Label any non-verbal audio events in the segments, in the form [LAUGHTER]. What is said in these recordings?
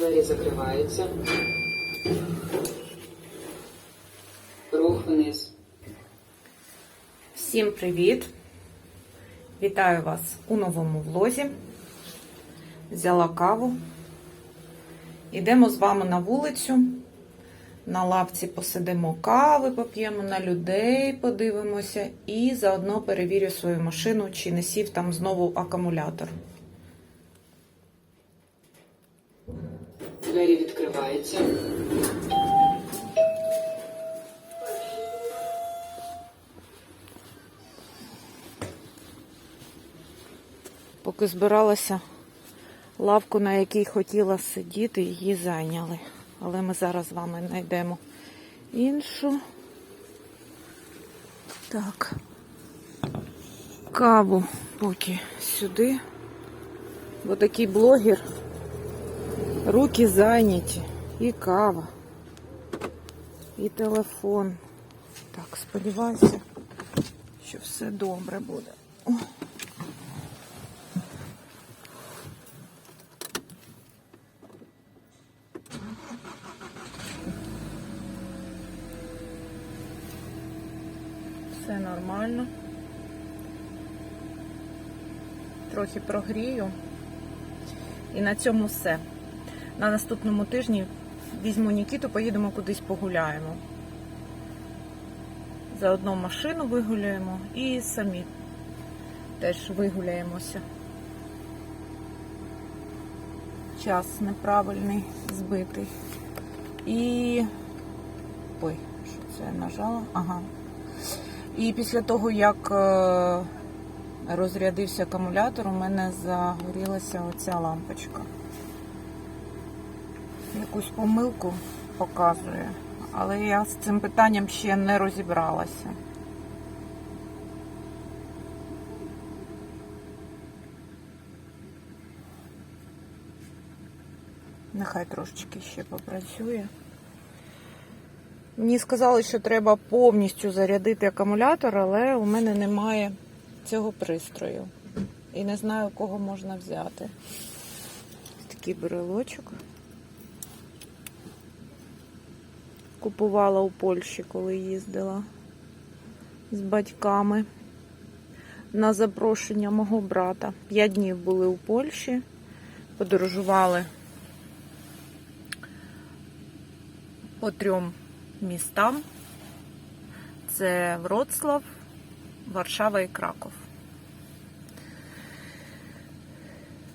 Двері закриваються. Рух вниз. Всім привіт! Вітаю вас у новому влозі. Взяла каву. Йдемо з вами на вулицю. На лавці посидимо кави, поп'ємо на людей, подивимося і заодно перевірю свою машину, чи не сів там знову акумулятор. Двері відкриваються. Поки збиралася лавку, на якій хотіла сидіти, її зайняли. Але ми зараз з вами знайдемо іншу. Так. Каву поки сюди. Бо такий блогер. Руки зайняті. І кава. І телефон. Так, сподіваюся, що все добре буде. О. Все нормально. Трохи прогрію. І на цьому все. На наступному тижні візьму Нікіту, поїдемо кудись погуляємо. Заодно машину вигуляємо і самі теж вигуляємося. Час неправильний, збитий. І. Ой, що це я нажала? Ага. І після того, як е, розрядився акумулятор, у мене загорілася оця лампочка. Якусь помилку показує, але я з цим питанням ще не розібралася. Нехай трошечки ще попрацює. Мені сказали, що треба повністю зарядити акумулятор, але у мене немає цього пристрою. І не знаю, кого можна взяти. Такий брелочок. Купувала у Польщі, коли їздила з батьками на запрошення мого брата. П'ять днів були у Польщі, подорожували по трьом містам. Це Вроцлав, Варшава і Краков.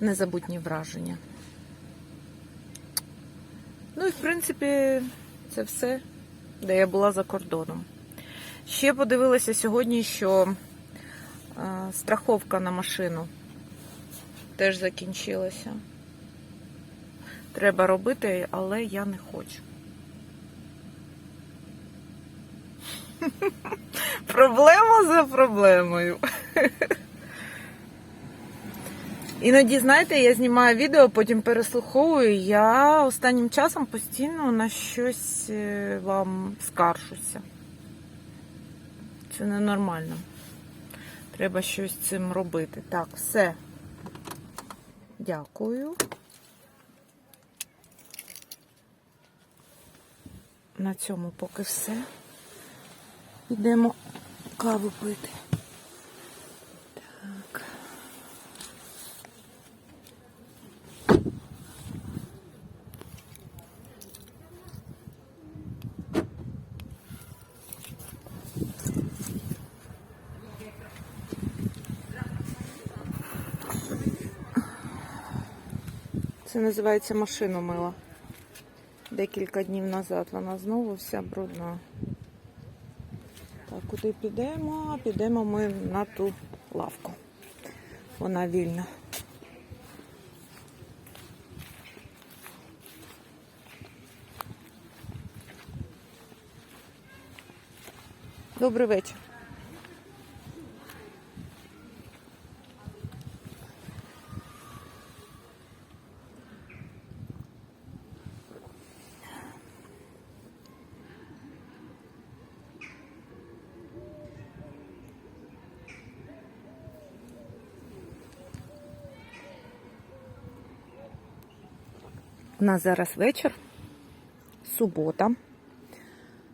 Незабутні враження. Ну і, в принципі, це все, де я була за кордоном. Ще подивилася сьогодні, що страховка на машину теж закінчилася. Треба робити, але я не хочу. [LAUGHS] Проблема за проблемою. [LAUGHS] Іноді, знаєте, я знімаю відео, потім переслуховую. Я останнім часом постійно на щось е, вам скаржуся. Це ненормально. Треба щось цим робити. Так, все. Дякую. На цьому поки все. Йдемо каву пити. Це називається машину мила. Декілька днів назад вона знову вся брудна. Так, куди підемо? Підемо ми на ту лавку. Вона вільна. Добрий вечір. У нас зараз вечір, субота,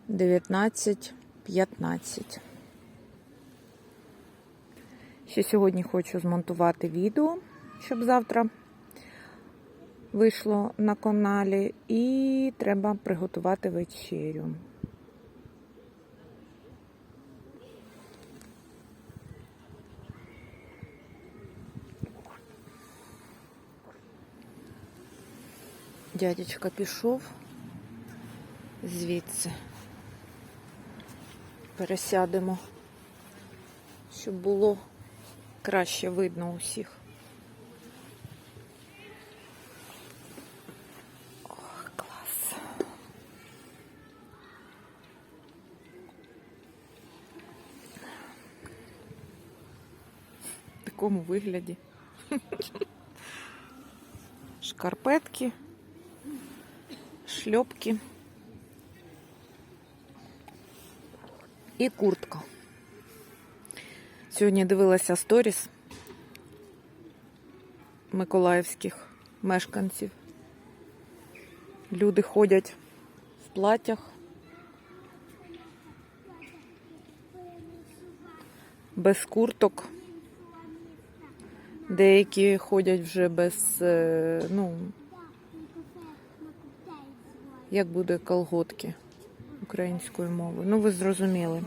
19.15. Ще сьогодні хочу змонтувати відео, щоб завтра вийшло на каналі, і треба приготувати вечерю. Дядечка пішов звідси. Пересядемо, щоб було краще видно усіх. Ох, клас. В такому вигляді. [LAUGHS] Шкарпетки шльопки і куртка. Сьогодні дивилася сторіс миколаївських мешканців. Люди ходять в платтях. Без курток. Деякі ходять вже без, е, ну, як буде колготки українською мовою. Ну, ви зрозуміли.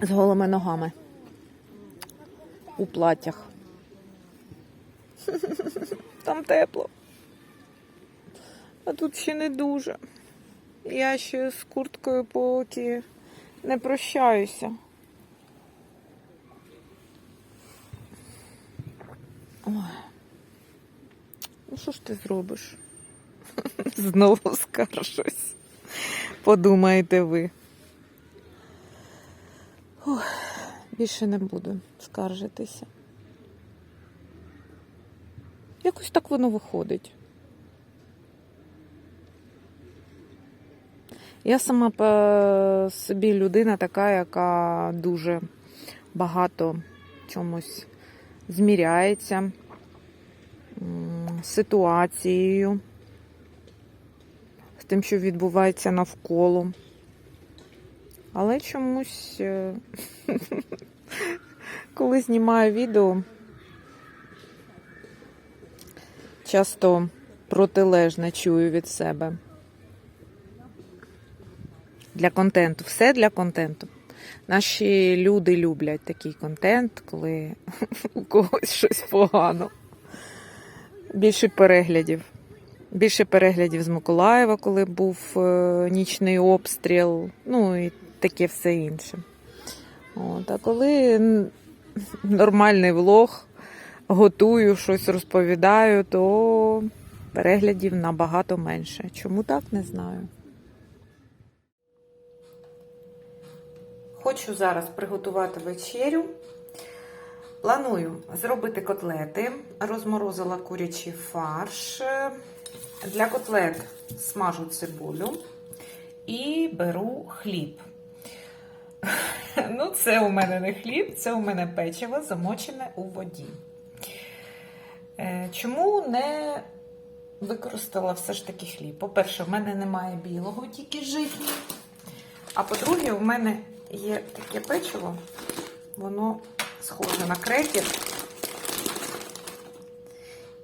З голими ногами. У платтях. [LAUGHS] Там тепло. А тут ще не дуже. Я ще з курткою поки не прощаюся. Ой. Ну, що ж ти зробиш? [LAUGHS] Знову скаржусь. Подумаєте ви. Ох, більше не буду скаржитися. Якось так воно виходить. Я сама по собі людина така, яка дуже багато чомусь зміряється ситуацією, з тим, що відбувається навколо. Але чомусь, е, [LAUGHS] коли знімаю відео, часто протилежне чую від себе. Для контенту. Все для контенту. Наші люди люблять такий контент, коли [LAUGHS] у когось щось погано. Більше переглядів. Більше переглядів з Миколаєва, коли був е, нічний обстріл, ну і таке все інше. От, а коли нормальний влог, готую, щось розповідаю, то переглядів набагато менше. Чому так, не знаю. Хочу зараз приготувати вечерю. Планую зробити котлети. Розморозила курячий фарш. Для котлет смажу цибулю і беру хліб. Ну, це у мене не хліб, це у мене печиво замочене у воді. Е, Чому не використала все ж таки хліб? По-перше, в мене немає білого, тільки житній. А по-друге, у мене є таке печиво, воно схоже на крекер.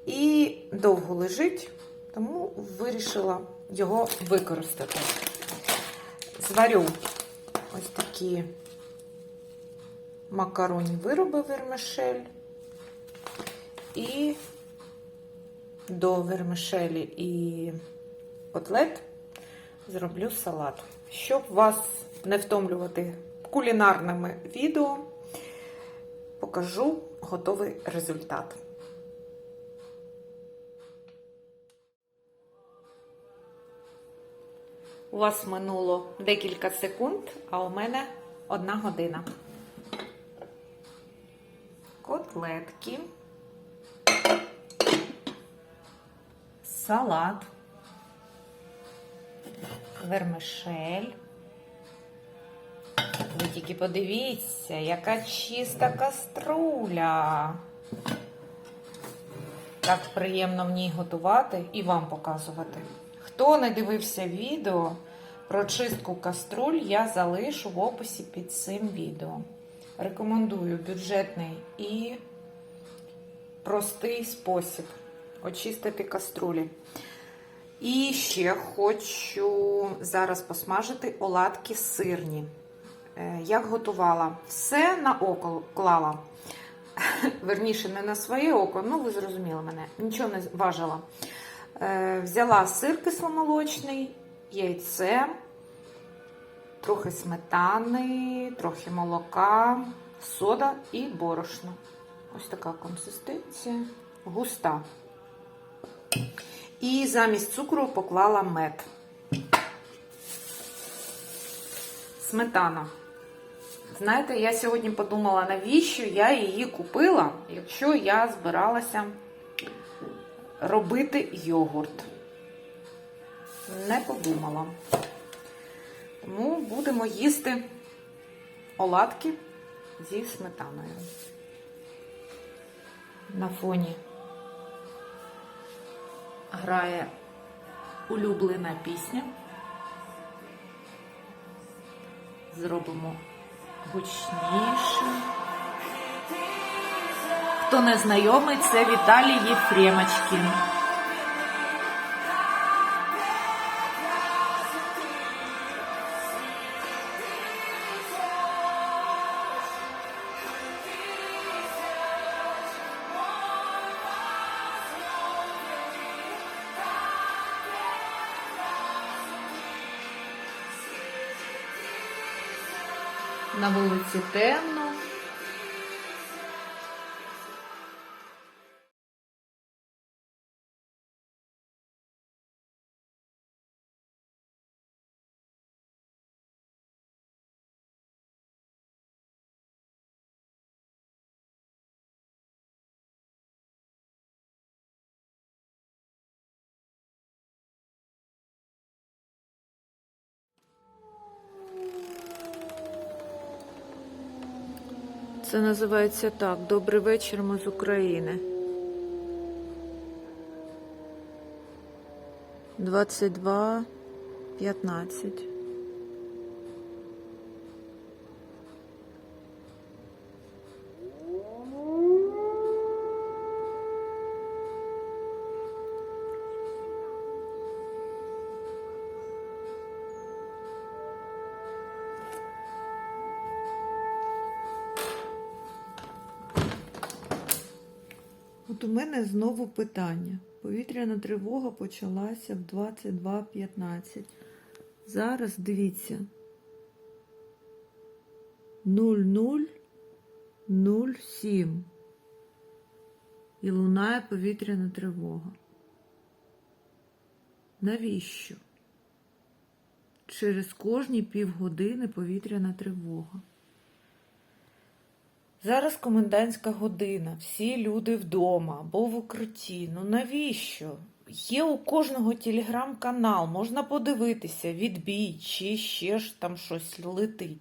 І довго лежить, тому вирішила його використати. Зварю ось такі макаронні вироби вермишель. І до вермишелі і котлет зроблю салат. Щоб вас не втомлювати кулінарними відео, покажу готовий результат. У вас минуло декілька секунд, а у мене одна година. Котлетки, салат, вермишель. Тільки подивіться, яка чиста каструля. Так приємно в ній готувати і вам показувати. Хто не дивився відео про чистку каструль, я залишу в описі під цим відео. Рекомендую бюджетний і простий спосіб очистити каструлі. І ще хочу зараз посмажити оладки сирні. Е, Як готувала? Все на око клала. [LAUGHS] Верніше, не на своє око, ну ви зрозуміли мене, нічого не важила. Е, Взяла сир кисломолочний, яйце, трохи сметани, трохи молока, сода і борошно. Ось така консистенція, густа. І замість цукру поклала мед. Сметана. Знаєте, я сьогодні подумала, навіщо я її купила, якщо я збиралася робити йогурт. Не подумала. Тому будемо їсти оладки зі сметаною. На фоні грає улюблена пісня. Зробимо гучніше. Хто не знайомий, це Віталій Єфремочкін. На вулиці темно. Це називається так. Добрий вечір, ми з України. 22, у мене знову питання. Повітряна тривога почалася в 22.15. Зараз дивіться. 0007. І лунає повітряна тривога. Навіщо? Через кожні півгодини повітряна тривога. Зараз комендантська година, всі люди вдома або в укритті. Ну навіщо? Є у кожного телеграм-канал, можна подивитися, відбій, чи ще ж там щось летить.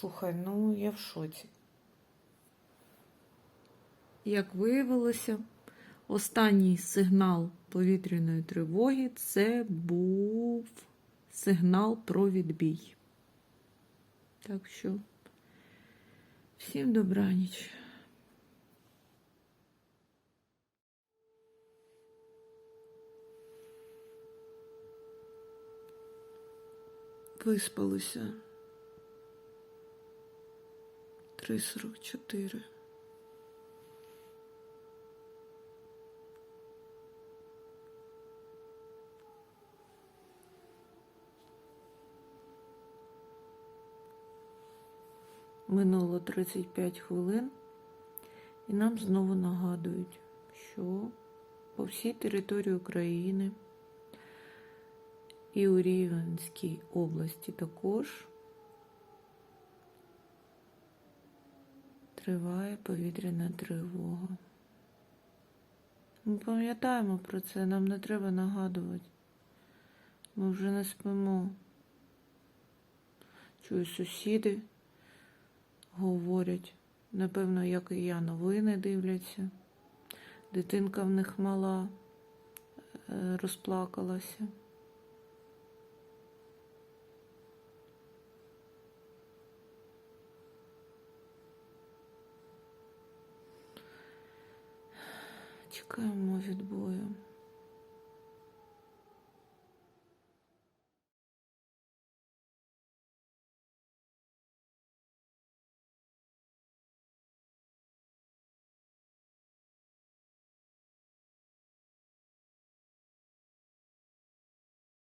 Слухай, ну я в шоці. Як виявилося, останній сигнал повітряної тривоги це був сигнал про відбій. Так що. Всім добраніч. Виспалися. 3.44. Минуло 35 хвилин, і нам знову нагадують, що по всій території України і у Рівненській області також триває повітряна тривога. Ми пам'ятаємо про це, нам не треба нагадувати. Ми вже не спимо. Чую сусіди говорять, напевно, як і я, новини дивляться. Дитинка в них мала е, розплакалася. Чекаємо відбою.